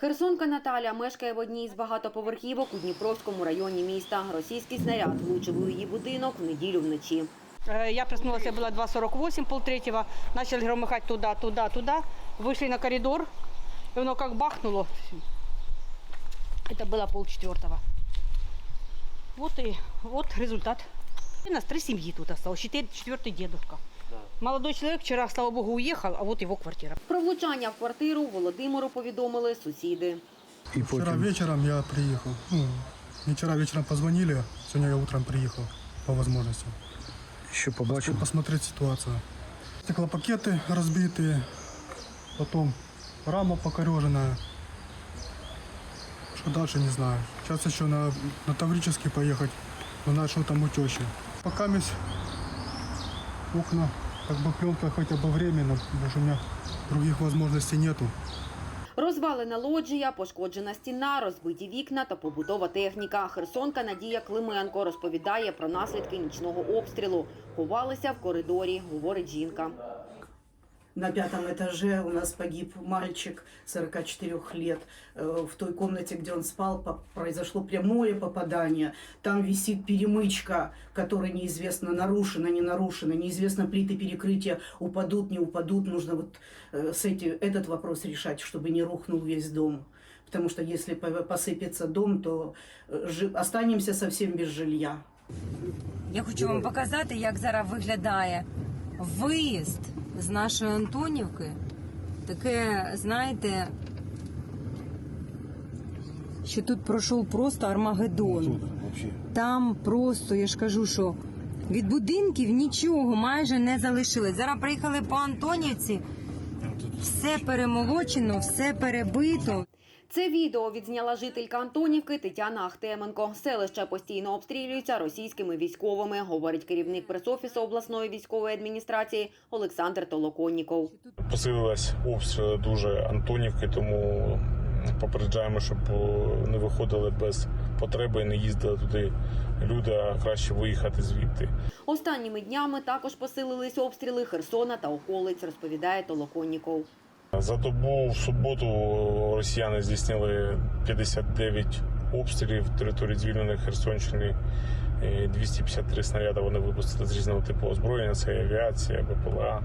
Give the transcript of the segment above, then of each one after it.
Херсонка Наталя мешкає в одній з багатоповерхівок у Дніпровському районі міста. Російський снаряд влучив у її будинок в неділю вночі. Э, Я проснулась, я была 2.48, полтретьего. Начали громыхать туда, туда, туда. Вышли на коридор, и оно как бахнуло. Это было полчетвертого. Вот и вот результат. И нас три семьи тут осталось. Четыре, четвертый дедушка. Молодой человек вчера, слава богу, уехал, а вот его квартира. Про влучання в квартиру Володимиру повідомили сусіди. І Вчера потім вечером я приехал. Ну, не вчера вечером позвонили, сегодня я утром приехал по возможности. що Чтобы побачив. посмотреть ситуацию. Стеклопакеты разбитые, потом рама покореженная. Что дальше, не знаю. Сейчас еще на, на Таврический поехать, узнать, что там у тещи. Пока месь окна, как бы пленка хотя бы временно, потому что у меня других возможностей нету. Розвалена лоджія, пошкоджена стіна, розбиті вікна та побутова техніка. Херсонка Надія Клименко розповідає про наслідки нічного обстрілу. Ховалися в коридорі, говорить жінка На пятом этаже у нас погиб мальчик 44 лет. Э, В той комнате, где он спал, по- произошло прямое попадание. Там висит перемычка, которая неизвестно нарушена, не нарушена. Неизвестно плиты перекрытия упадут, не упадут. Нужно вот э, с эти, этот вопрос решать, чтобы не рухнул весь дом. Потому что если по- посыпется дом, то э, жи- останемся совсем без жилья. Я хочу вам показати, як зараз виглядає виїзд з нашої Антонівки. Таке, знаєте, що тут пройшов просто Армагеддон. Там просто, я ж кажу, що від будинків нічого майже не залишилось. Зараз приїхали по Антонівці, все перемолочено, все перебито. Це відео відзняла жителька Антонівки Тетяна Ахтеменко. Селище постійно обстрілюється російськими військовими, говорить керівник пресофісу обласної військової адміністрації Олександр Толоконніков. Посилилась обстріли дуже Антонівки, тому попереджаємо, щоб е, не виходили без потреби і не їздили туди люди, а краще виїхати звідти. Останніми днями також посилились обстріли Херсона та околиць, розповідає Толоконніков. За добу в суботу росіяни здійснили 59 обстрілів території звільненої Херсонщини. Е, 253 снаряди вони випустили з різного типу озброєння. Це авіація, БПЛА,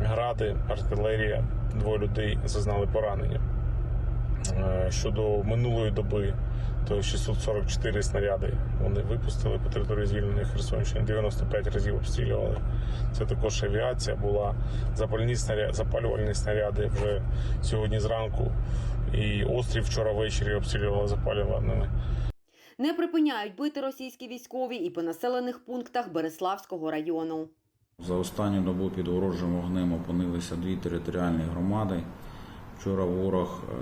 гради, артилерія. Двоє людей зазнали поранення. Е, Щодо минулої доби, то 644 снаряди вони випустили по території звільненої Херсонщини. 95 разів обстрілювали. Це також авіація була запальні снаряди, запалювальні снаряди вже сьогодні зранку. І острів вчора ввечері обстрілювали запалювальними. Не припиняють бити російські військові і по населених пунктах Береславського району. За останню добу під ворожим вогнем опинилися дві територіальні громади. Вчора ворог е,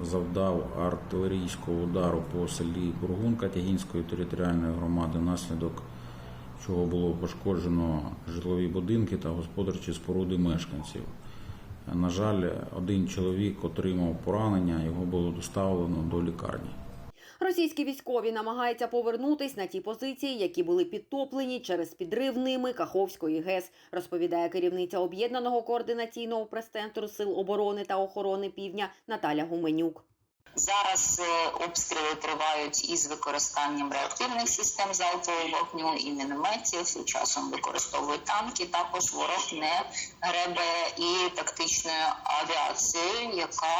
завдав артилерійського удару по селі Бургунка Тягінської територіальної громади, внаслідок чого було пошкоджено житлові будинки та господарчі споруди мешканців. На жаль, один чоловік отримав поранення, його було доставлено до лікарні. Російські військові намагаються повернутись на ті позиції, які були підтоплені через підрив ними Каховської ГЕС, розповідає керівниця об'єднаного координаційного прес-центру сил оборони та охорони півдня Наталя Гуменюк. Зараз е, обстріли тривають із використанням реактивних систем залпового вогню і мінометів. Часом використовують танки. Також ворог не гребе і тактичною авіацією, яка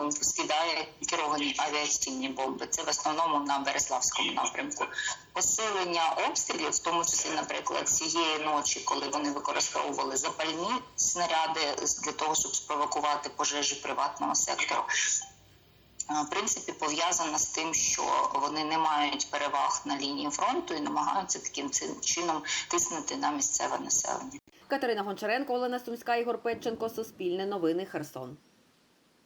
е, скидає керовані авіаційні бомби. Це в основному на Береславському напрямку. Посилення обстрілів, в тому числі, наприклад, цієї ночі, коли вони використовували запальні снаряди для того, щоб спровокувати пожежі приватного сектору. Е, принципі, пов'язана з тим, що вони не мають переваг на лінії фронту і намагаються таким чином тиснути на місцеве населення. Катерина Гончаренко, Олена Сумська, Ігор Петченко, Суспільне новини, Херсон.